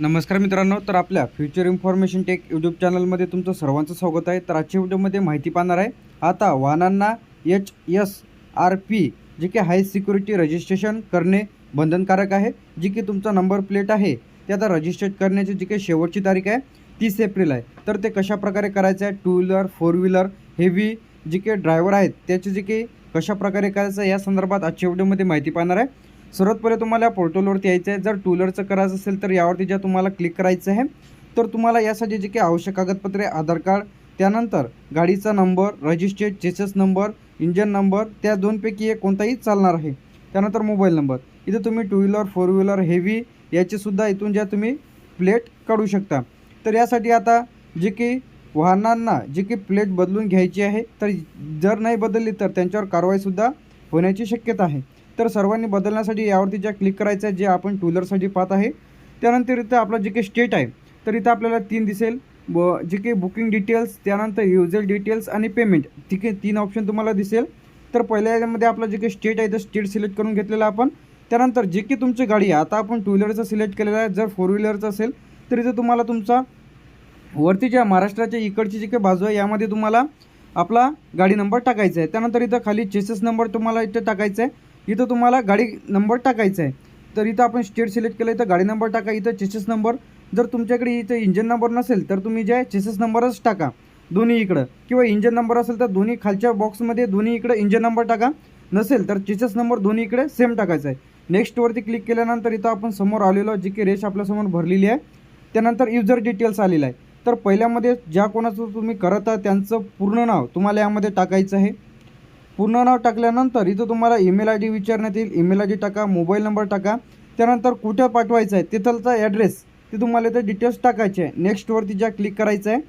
नमस्कार मित्रांनो तर आपल्या फ्युचर इन्फॉर्मेशन टेक यूट्यूब चॅनलमध्ये तुमचं सर्वांचं स्वागत आहे. तर आजच्या व्हिडिओमध्ये माहिती पाहणार आहे आता वाहनांना एच एस आर पी जे की हाय सिक्युरिटी रजिस्ट्रेशन करणे बंधनकारक आहे जी की तुमचा नंबर प्लेट आहे ते आता रजिस्ट्रेट करण्याची जी काही शेवटची तारीख आहे तीस एप्रिल आहे. तर ते कशाप्रकारे करायचं आहे? Two wheeler four wheeler heavy जे काही ड्रायव्हर आहेत त्याचे जे काही कशाप्रकारे करायचं आहे या संदर्भात आजच्या व्हिडिओमध्ये माहिती पाहणार आहे. सर्वात पहिले तुम्हाला पोर्टलवरती यायचं आहे जर टू व्हीलरचं करायचं असेल तर यावरती ज्या तुम्हाला क्लिक करायचं आहे तर तुम्हाला यासाठी जे काही आवश्यक कागदपत्रे आधार कार्ड त्यानंतर गाडीचा number registered chassis number engine number त्या दोनपैकी एक कोणताही चालणार आहे. त्यानंतर मोबाईल नंबर इथं तुम्ही two wheeler four wheeler heavy याचेसुद्धा इथून ज्या तुम्ही प्लेट काढू शकता. तर यासाठी आता जे की वाहनांना जी की प्लेट बदलून घ्यायची आहे तर जर नाही बदलली तर त्यांच्यावर कारवाईसुद्धा होण्याची शक्यता आहे. तर सर्वांनी बदलण्यासाठी यावरती ज्या क्लिक करायचं आहे जे आपण टू व्हीलरसाठी पाहत आहे त्यानंतर इथं आपलं जे काही स्टेट आहे तर इथं आपल्याला तीन दिसेल. व जे काही बुकिंग डिटेल्स त्यानंतर युजर डिटेल्स आणि पेमेंट ठीक आहे? तीन ऑप्शन तुम्हाला दिसेल. तर पहिल्या याच्यामध्ये आपलं जे काही स्टेट आहे तर स्टेट सिलेक्ट करून घेतलेलं आपण. त्यानंतर जे की तुमची गाडी आहे आता आपण टू व्हीलरचं सिलेक्ट केलेलं आहे. जर फोर व्हीलरचं असेल तर इथं तुम्हाला तुमचा वरती ज्या महाराष्ट्राच्या इकडची जी काही बाजू आहे यामध्ये तुम्हाला आपला गाडी नंबर टाकायचा आहे. त्यानंतर इथं खाली चेसेस नंबर तुम्हाला इथं टाकायचा आहे. इथं तुम्हाला गाडी नंबर टाकायचा आहे. तर इथं आपण स्टेट सिलेक्ट केलं इथं गाडी नंबर टाका इथं चेसेस नंबर जर तुमच्याकडे इथं इंजन नंबर नसेल तर तुम्ही जे आहे चेसेस नंबरच टाका. दोन्ही इकडं. किंवा इंजन नंबर असेल तर दोन्ही खालच्या बॉक्समध्ये दोन्ही इकडं इंजन नंबर टाका. नसेल तर चेसेस नंबर दोन्ही इकडे सेम टाकायचा आहे. नेक्स्टवरती क्लिक केल्यानंतर इथं आपण समोर आलेलो जी की रेश आपल्यासमोर भरलेली आहे. त्यानंतर युजर डिटेल्स आलेलं आहे. तर पहिल्यामध्ये ज्या कोणाचं तुम्ही करत आहात त्यांचं पूर्ण नाव तुम्हाला यामध्ये टाकायचं आहे. पूर्ण नाव टाकल्यानंतर इथं तुम्हाला ईमेल आय डी विचारण्यात येईल. ईमेल आय डी टाका मोबाईल नंबर टाका. त्यानंतर कुठं पाठवायचं आहे तिथलचा ॲड्रेस ते तुम्हाला इथं डिटेल्स टाकायचे आहे. नेक्स्टवरती ज्या क्लिक करायचं आहे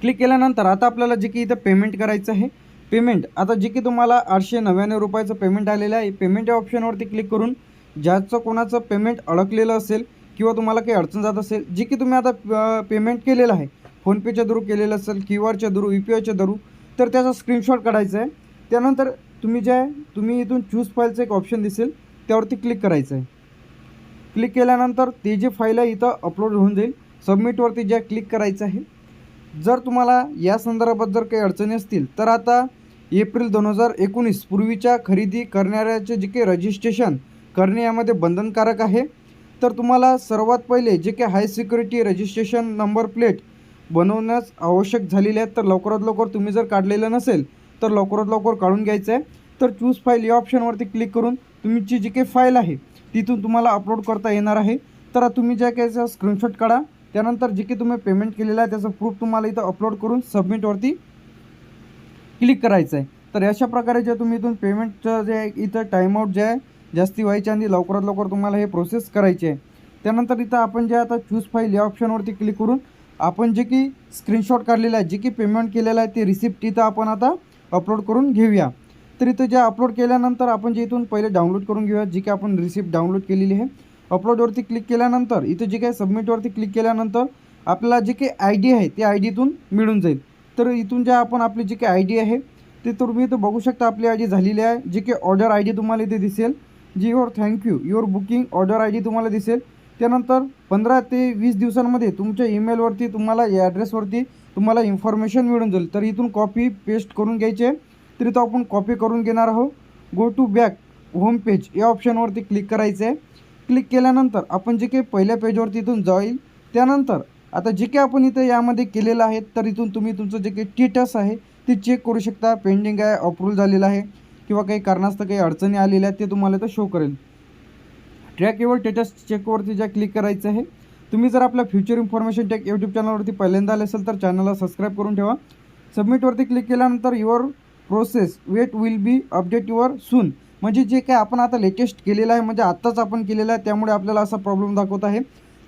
क्लिक केल्यानंतर आता आपल्याला जे की इथं पेमेंट करायचं आहे. पेमेंट आता जे की तुम्हाला आठशे नव्याण्णव रुपयाचं पेमेंट आलेलं आहे. पेमेंट या ऑप्शनवरती क्लिक करून ज्याचं कोणाचं पेमेंट अडकलेलं असेल किंवा तुम्हाला काही अडचण जात असेल जे की तुम्ही आता पेमेंट केलेलं आहे. फोनपेच्या थ्रू केलेलं असेल क्यू आरच्या थ्रू यू पी आयच्या थ्रू तर त्याचा स्क्रीनशॉट काढायचा आहे त्यानंतर तुम्ही जे आहे तुम्ही इथून चूज फाईलचं एक ऑप्शन दिसेल. त्यावरती क्लिक करायचं आहे क्लिक केल्यानंतर ते जे फाईल आहे इथं अपलोड होऊन जाईल. सबमिटवरती ज्या क्लिक करायचं आहे. जर तुम्हाला या संदर्भात जर काही अडचणी असतील तर आता एप्रिल दोन हजार एकोणीस पूर्वीच्या खरेदी करणाऱ्याचे जे काही रजिस्ट्रेशन करणे यामध्ये बंधनकारक आहे. तर तुम्हाला सर्वात पहिले जे काही high security registration number plate बनवण्यास आवश्यक झालेले आहेत तर लवकरात लवकर तुम्ही जर काढलेलं नसेल तर लवकरात लवकर काढून घ्यायचं आहे तर चूज फाईल या ऑप्शनवरती क्लिक करून तुमची जी काही फाईल आहे तिथून तुम्हाला अपलोड करता येणार आहे. तर तुम्ही ज्या काही स्क्रीनशॉट काढा त्यानंतर जे काही तुम्ही पेमेंट केलेलं आहे त्याचं प्रूफ तुम्हाला इथं अपलोड करून सबमिटवरती क्लिक करायचं आहे तर अशा प्रकारे जे तुम्ही इथून पेमेंटचं जे आहे इथं टाईमआउट जे आहे जास्ती व्हायच्या आणि लवकरात लवकर तुम्हाला हे प्रोसेस करायची आहे. त्यानंतर इथं आपण जे आता चूज फाईल या ऑप्शनवरती क्लिक करून आपण जे की स्क्रीनशॉट काढलेला आहे जे की पेमेंट केलेलं आहे ते रिसिप्ट इथं आपण आता अपलोड करून घेऊया. तर इथं जे अपलोड केल्यानंतर आपण जे इथून पहिले डाउनलोड करून घेऊया जी की आपण रिसिप्ट डाउनलोड केलेली आहे. अपलोडवरती क्लिक केल्यानंतर इथं जे काही सबमिटवरती क्लिक केल्यानंतर आपल्याला जे काही आय डी आहे ते आय डीतून मिळून जाईल. तर इथून जे आपण आपली जी काही आय डी आहे ते तुम्ही इथं बघू शकता आपली आय डी झालेली आहे. जी की ऑर्डर आय डी तुम्हाला इथे दिसेल. जी your thank you your booking order I D तुम्हाला दिसेल. त्यानंतर पंधरा ते वीस दिवसांमध्ये तुमच्या ईमेलवरती तुम्हाला या ॲड्रेसवरती तुम्हाला इन्फॉर्मेशन मिळून जाईल. तर इथून कॉपी पेस्ट करून घ्यायचे. तर इथं आपण कॉपी करून घेणार आहोत. Go to back home page या ऑप्शनवरती क्लिक करायचं. आहे क्लिक केल्यानंतर आपण जे काही पहिल्या पेजवरती इथून जाईल त्यानंतर आता जे काही आपण इथं यामध्ये केलेलं आहे तर इथून तुम्ही तुमचं जे काही स्टेटस आहे ते चेक करू शकता. पेंडिंग आहे अप्रूव्ह झालेलं आहे. किंवा काही कारणास्तव काही अडचणी आलेल्या आहेत ते तुम्हाला इथं शो करेल. ट्रॅक केवळ स्टेटस चेकवरती ज्या क्लिक करायचं आहे तुम्ही जर आपल्या फ्युचर इन्फॉर्मेशन टेक यूट्यूब चॅनलवरती पहिल्यांदा आले असेल तर चॅनलला सबस्क्राईब करून ठेवा. सबमिटवरती क्लिक केल्यानंतर your process wait will be update your soon म्हणजे जे काय आपण आता लेटेस्ट केलेलं आहे म्हणजे आत्ताच आपण केलेलं आहे त्यामुळे आपल्याला असा प्रॉब्लेम दाखवत आहे.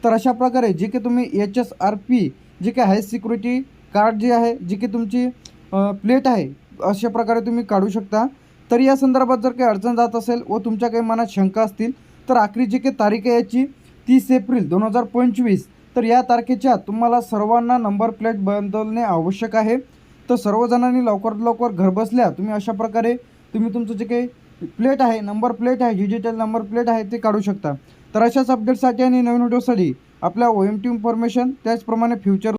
तर अशा प्रकारे जे काही तुम्ही एच एस आर पी जे काय हाय सिक्युरिटी कार्ड जे आहे जी की तुमची प्लेट आहे अशा प्रकारे तुम्ही काढू शकता. तर या संदर्भात जर काही अडचण जात असेल व तुमच्या काही मनात शंका असतील तर आखरी जी काही तारीख आहे याची तीस एप्रिल दोन हजार पंचवीस. तर या तारखेच्या तुम्हाला सर्वांना नंबर प्लेट बदलणे आवश्यक आहे. तर सर्वजणांनी लवकरात लवकर घरबसल्या तुम्ही अशा प्रकारे तुम्ही तुमचं जे काही प्लेट आहे नंबर प्लेट आहे डिजिटल नंबर प्लेट आहे ते काढू शकता. तर अशाच अपडेटसाठी आणि नवीन व्हिडिओसाठी आपल्या ओ एम टी इन्फॉर्मेशन त्याचप्रमाणे फ्युचर